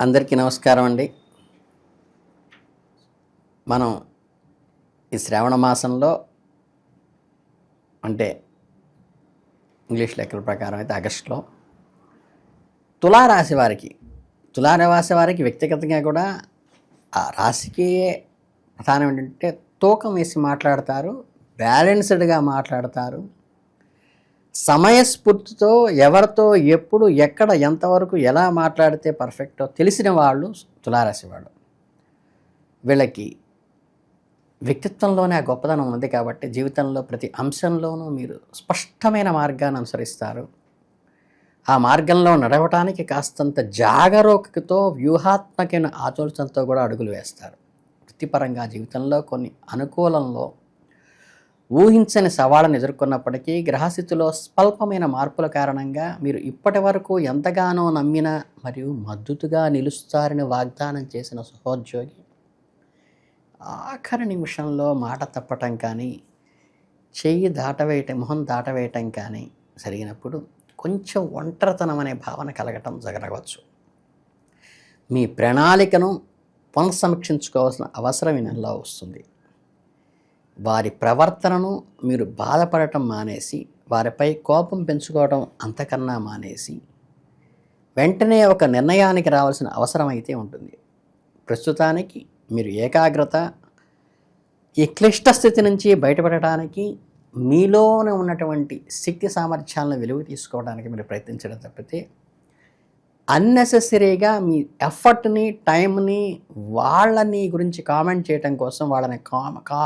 అందరికీ నమస్కారం అండి. మనం ఈ శ్రావణ మాసంలో అంటే ఇంగ్లీష్ లెక్కల ప్రకారం అయితే ఆగస్టులో తులారాశి వారికి తులారాశి వారికి వ్యక్తిగతంగా కూడా ఆ రాశికి ప్రధానం ఏంటంటే తూకం వేసి మాట్లాడతారు బ్యాలెన్స్డ్గా మాట్లాడతారు. సమయస్ఫూర్తితో ఎవరితో ఎప్పుడు ఎక్కడ ఎంతవరకు ఎలా మాట్లాడితే పర్ఫెక్టో తెలిసిన వాళ్ళు తులారాశి వాళ్ళు. వీళ్ళకి వ్యక్తిత్వంలోనే ఆ గొప్పదనం ఉంది కాబట్టి జీవితంలో ప్రతి అంశంలోనూ మీరు స్పష్టమైన మార్గాన్ని అనుసరిస్తారు. ఆ మార్గంలో నడవటానికి కాస్తంత జాగరూకతతో వ్యూహాత్మకమైన ఆలోచనతో కూడా అడుగులు వేస్తారు. వృత్తిపరంగా జీవితంలో కొన్ని అనుకూలంలో ఊహించని సవాళ్ళను ఎదుర్కొన్నప్పటికీ గ్రహస్థితిలో స్వల్పమైన మార్పుల కారణంగా మీరు ఇప్పటి వరకు ఎంతగానో నమ్మిన మరియు మద్దతుగా నిలుస్తారని వాగ్దానం చేసిన సహోద్యోగి ఆఖరి నిమిషంలో మాట తప్పటం కానీ చెయ్యి దాటవేయటం మొహం దాటవేయటం కానీ జరిగినప్పుడు కొంచెం ఒంటరితనం అనే భావన కలగటం జరగవచ్చు. మీ ప్రణాళికను పునఃసమీక్షించుకోవాల్సిన అవసరం ఈ నెలలో వస్తుంది. వారి ప్రవర్తనను మీరు బాధపడటం మానేసి వారిపై కోపం పెంచుకోవడం అంతకన్నా మానేసి వెంటనే ఒక నిర్ణయానికి రావాల్సిన అవసరం అయితే ఉంటుంది. ప్రస్తుతానికి మీరు ఏకాగ్రత ఈ క్లిష్ట స్థితి నుంచి బయటపడటానికి మీలోనే ఉన్నటువంటి శక్తి సామర్థ్యాలను వెలుగు తీసుకోవడానికి మీరు ప్రయత్నించడం తప్పితే అన్నెసెసరీగా మీ ఎఫర్ట్ని టైంని వాళ్ళని గురించి కామెంట్ చేయడం కోసం వాళ్ళని కామ కా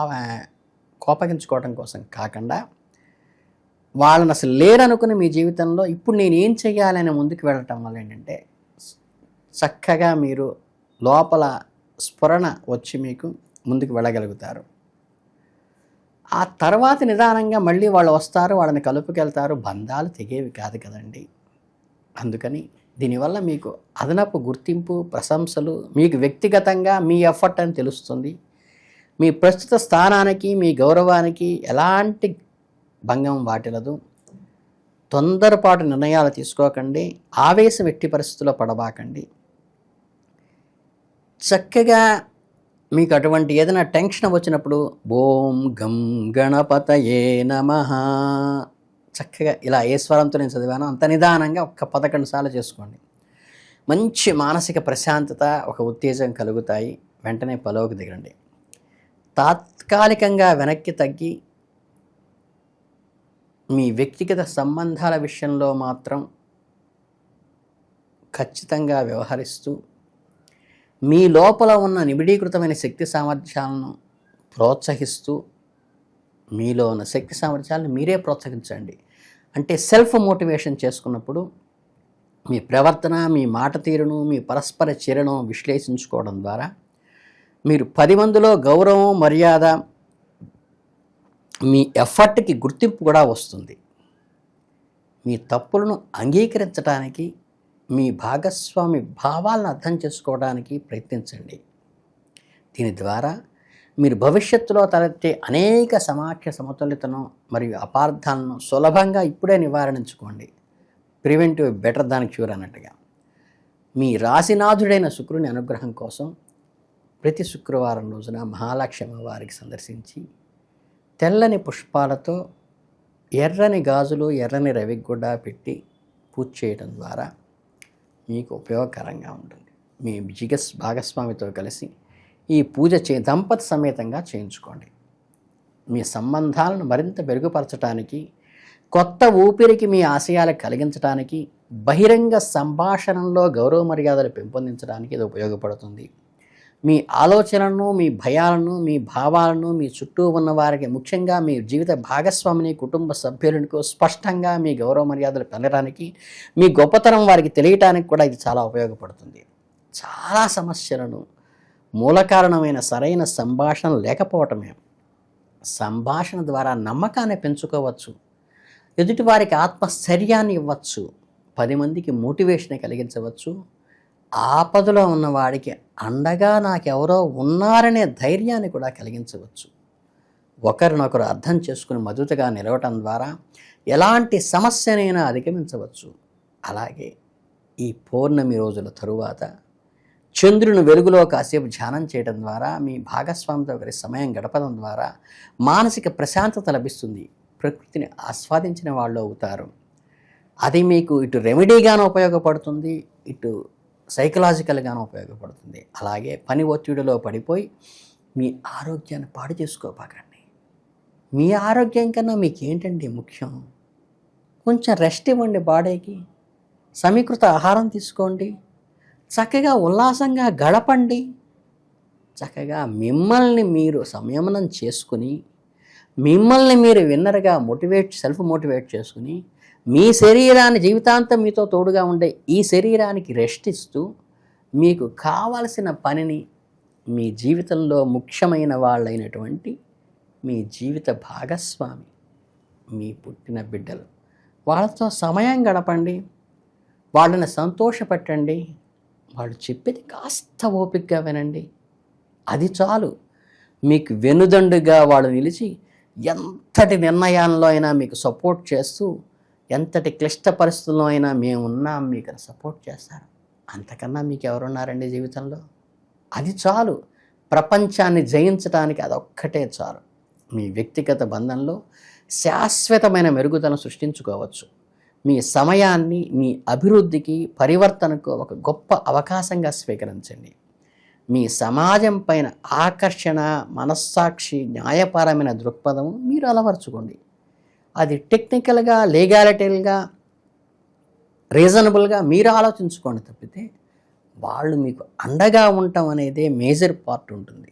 కోపగించుకోవడం కోసం కాకుండా వాళ్ళని అసలు లేరనుకుని మీ జీవితంలో ఇప్పుడు నేను ఏం చేయాలని ముందుకు వెళ్ళటం వల్ల ఏంటంటే చక్కగా మీరు లోపల స్ఫురణ వచ్చి మీకు ముందుకు వెళ్ళగలుగుతారు. ఆ తర్వాత నిదానంగా మళ్ళీ వాళ్ళు వస్తారు వాళ్ళని కలుపుకెళ్తారు. బంధాలు తెగేవి కాదు కదండి. అందుకని దీనివల్ల మీకు అదనపు గుర్తింపు ప్రశంసలు మీకు వ్యక్తిగతంగా మీ ఎఫర్ట్ అని తెలుస్తుంది. మీ ప్రస్తుత స్థానానికి మీ గౌరవానికి ఎలాంటి భంగం వాటిల్లదు. తొందరపాటు నిర్ణయాలు తీసుకోకండి. ఆవేశం ఎట్టి పరిస్థితుల్లో పడబాకండి. చక్కగా మీకు అటువంటి ఏదైనా టెన్షన్ వచ్చినప్పుడు ఓం గం గణపతయే నమ. చక్కగా ఇలా ఏ స్వరంతో నేను చదివాను. అంత నిదానంగా ఒక్క పదకొండు సార్లు చేసుకోండి. మంచి మానసిక ప్రశాంతత ఒక ఉత్తేజం కలుగుతాయి. వెంటనే పలోకి దిగండి. తాత్కాలికంగా వెనక్కి తగ్గి మీ వ్యక్తిగత సంబంధాల విషయంలో మాత్రం ఖచ్చితంగా వ్యవహరిస్తూ మీ లోపల ఉన్న నిబిడీకృతమైన శక్తి సామర్థ్యాలను ప్రోత్సహిస్తూ మీలో ఉన్న శక్తి సామర్థ్యాలను మీరే ప్రోత్సహించండి. అంటే సెల్ఫ్ మోటివేషన్ చేసుకున్నప్పుడు మీ ప్రవర్తన మీ మాట తీరును మీ పరస్పర చర్యను విశ్లేషించుకోవడం ద్వారా మీరు పది మందిలో గౌరవం మర్యాద మీ ఎఫర్ట్కి గుర్తింపు కూడా వస్తుంది. మీ తప్పులను అంగీకరించడానికి మీ భాగస్వామి భావాలను అర్థం చేసుకోవడానికి ప్రయత్నించండి. దీని ద్వారా మీరు భవిష్యత్తులో తలెత్తే అనేక సమాఖ్య సమతుల్యతను మరియు అపార్థాలను సులభంగా ఇప్పుడే నివారించుకోండి. ప్రివెంటివ్ బెటర్ దాన్ క్యూర్ అన్నట్టుగా. మీ రాశినాథుడైన శుక్రుని అనుగ్రహం కోసం ప్రతి శుక్రవారం రోజున మహాలక్ష్మి అమ్మవారికి సందర్శించి తెల్లని పుష్పాలతో ఎర్రని గాజులు ఎర్రని రవిగుడ్డ పెట్టి పూజ చేయడం ద్వారా మీకు ఉపయోగకరంగా ఉంటుంది. మీ జిగస్ భాగస్వామితో కలిసి ఈ పూజ చే దంపతి సమేతంగా చేయించుకోండి. మీ సంబంధాలను మరింత మెరుగుపరచడానికి కొత్త ఊపిరికి మీ ఆశయాలు కలిగించడానికి బహిరంగ సంభాషణలో గౌరవ మర్యాదలు పెంపొందించడానికి ఇది ఉపయోగపడుతుంది. మీ ఆలోచనలను మీ భయాలను మీ భావాలను మీ చుట్టూ ఉన్న వారికి ముఖ్యంగా మీ జీవిత భాగస్వామిని కుటుంబ సభ్యులకు స్పష్టంగా మీ గౌరవ మర్యాదలు పెనడానికి మీ గొప్పతనం వారికి తెలియటానికి కూడా ఇది చాలా ఉపయోగపడుతుంది. చాలా సమస్యలను మూల కారణమైన సరైన సంభాషణ లేకపోవటమే. సంభాషణ ద్వారా నమ్మకాన్ని పెంచుకోవచ్చు. ఎదుటివారికి ఆత్మస్థైర్యాన్ని ఇవ్వచ్చు. పది మందికి మోటివేషన్ కలిగించవచ్చు. ఆపదలో ఉన్నవాడికి అండగా నాకెవరో ఉన్నారనే ధైర్యాన్ని కూడా కలిగించవచ్చు. ఒకరినొకరు అర్థం చేసుకుని మద్దతుగా నిలవటం ద్వారా ఎలాంటి సమస్యనైనా అధిగమించవచ్చు. అలాగే ఈ పౌర్ణమి రోజుల తరువాత చంద్రుని వెలుగులో కాసేపు ధ్యానం చేయడం ద్వారా మీ భాగస్వామితో ఒకరి సమయం గడపడం ద్వారా మానసిక ప్రశాంతత లభిస్తుంది. ప్రకృతిని ఆస్వాదించిన వాళ్ళు అవుతారు. అది మీకు ఇటు రెమెడీగాను ఉపయోగపడుతుంది. ఇటు సైకలాజికల్గాను ఉపయోగపడుతుంది. అలాగే పని ఒత్తిడిలో పడిపోయి మీ ఆరోగ్యాన్ని పాడు చేసుకోబాకండి మీ ఆరోగ్యం కన్నా మీకేంటండి ముఖ్యం? కొంచెం రెస్ట్ ఇవ్వండి బాడీకి. సమీకృత ఆహారం తీసుకోండి. చక్కగా ఉల్లాసంగా గడపండి. చక్కగా మిమ్మల్ని మీరు సంయమనం చేసుకుని మిమ్మల్ని మీరు విన్నర్గా మోటివేట్ సెల్ఫ్ మోటివేట్ చేసుకుని మీ శరీరాన్ని జీవితాంతం మీతో తోడుగా ఉండే ఈ శరీరానికి రెస్ట్ ఇస్తూ మీకు కావలసిన పనిని మీ జీవితంలో ముఖ్యమైన వాళ్ళైనటువంటి మీ జీవిత భాగస్వామి మీ పుట్టిన బిడ్డలు. వాళ్ళతో సమయం గడపండి. వాళ్ళని సంతోషపెట్టండి. వాళ్ళు చెప్పేది కాస్త ఓపికగా వినండి. అది చాలు. మీకు వెనుదండుగా వాళ్ళు నిలిచి ఎంతటి నిర్ణయాల్లో అయినా మీకు సపోర్ట్ చేస్తూ ఎంతటి క్లిష్ట పరిస్థితుల్లో అయినా మేము ఉన్నాం మీకు సపోర్ట్ చేస్తారు? అంతకన్నా మీకు ఎవరున్నారండి జీవితంలో? అది చాలు. ప్రపంచాన్ని జయించడానికి అదొక్కటే చాలు. మీ వ్యక్తిగత బంధంలో శాశ్వతమైన మెరుగుదలను సృష్టించుకోవచ్చు. మీ సమయాన్ని మీ అభివృద్ధికి పరివర్తనకు ఒక గొప్ప అవకాశంగా స్వీకరించండి. మీ సమాజం పైన ఆకర్షణ మనస్సాక్షి న్యాయపరమైన దృక్పథం మీరు అలవర్చుకోండి. అది టెక్నికల్గా లీగాలిటీలుగా రీజనబుల్గా మీరు ఆలోచించుకోండి తప్పితే వాళ్ళు మీకు అండగా ఉండటం అనేదే మేజర్ పార్ట్ ఉంటుంది.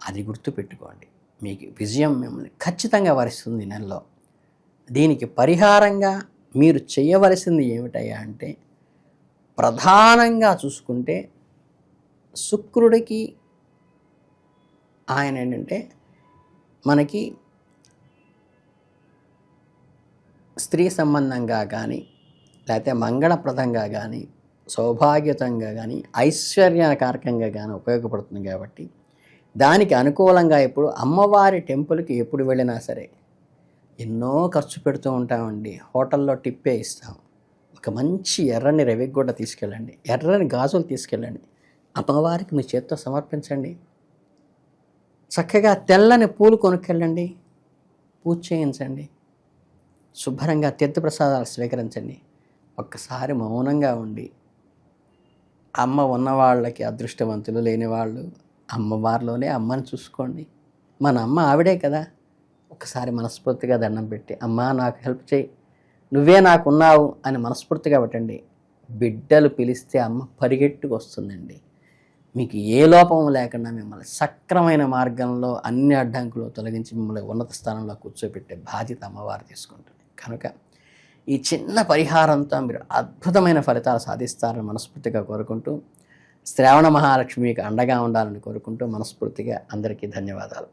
అది గుర్తుపెట్టుకోండి. మీకు విజయం మిమ్మల్ని ఖచ్చితంగా వరిస్తుంది నెలలో. దీనికి పరిహారంగా మీరు చేయవలసింది ఏమిటయ్యా అంటే ప్రధానంగా చూసుకుంటే శుక్రుడికి ఆయన ఏంటంటే మనకి స్త్రీ సంబంధంగా కానీ లేకపోతే మంగళప్రదంగా కానీ సౌభాగ్యతంగా కానీ ఐశ్వర్యకారకంగా కానీ ఉపయోగపడుతుంది కాబట్టి దానికి అనుకూలంగా ఇప్పుడు అమ్మవారి టెంపుల్కి ఎప్పుడు వెళ్ళినా సరే ఎన్నో ఖర్చు పెడుతూ ఉంటామండి. హోటల్లో టిప్పే ఇస్తాం. ఒక మంచి ఎర్రని రవిగూడ తీసుకెళ్ళండి. ఎర్రని గాజులు తీసుకెళ్ళండి. అమ్మవారికి మీ చేత్తో సమర్పించండి. చక్కగా తెల్లని పూలు కొనుక్కెళ్ళండి. పూజ చేయించండి. శుభ్రంగా తీర్థప్రసాదాలు స్వీకరించండి. ఒక్కసారి మౌనంగా ఉండి అమ్మ ఉన్నవాళ్ళకి అదృష్టవంతులు లేని వాళ్ళు అమ్మవారిలోనే అమ్మని చూసుకోండి. మన అమ్మ ఆవిడే కదా. ఒకసారి మనస్ఫూర్తిగా దండం పెట్టి అమ్మా నాకు హెల్ప్ చేయి. నువ్వే నాకున్నావు అని మనస్ఫూర్తిగా పెట్టండి. బిడ్డలు పిలిస్తే అమ్మ పరిగెట్టుకు వస్తుందండి మీకు ఏ లోపం లేకుండా మిమ్మల్ని సక్రమైన మార్గంలో అన్ని అడ్డంకులు తొలగించి మిమ్మల్ని ఉన్నత స్థానంలో కూర్చోబెట్టే బాధ్యత అమ్మవారు తీసుకుంటుంది కనుక ఈ చిన్న పరిహారంతో మీరు అద్భుతమైన ఫలితాలు సాధిస్తారని మనస్ఫూర్తిగా కోరుకుంటూ శ్రావణ మహాలక్ష్మి మీకు అండగా ఉండాలని కోరుకుంటూ మనస్ఫూర్తిగా అందరికీ ధన్యవాదాలు.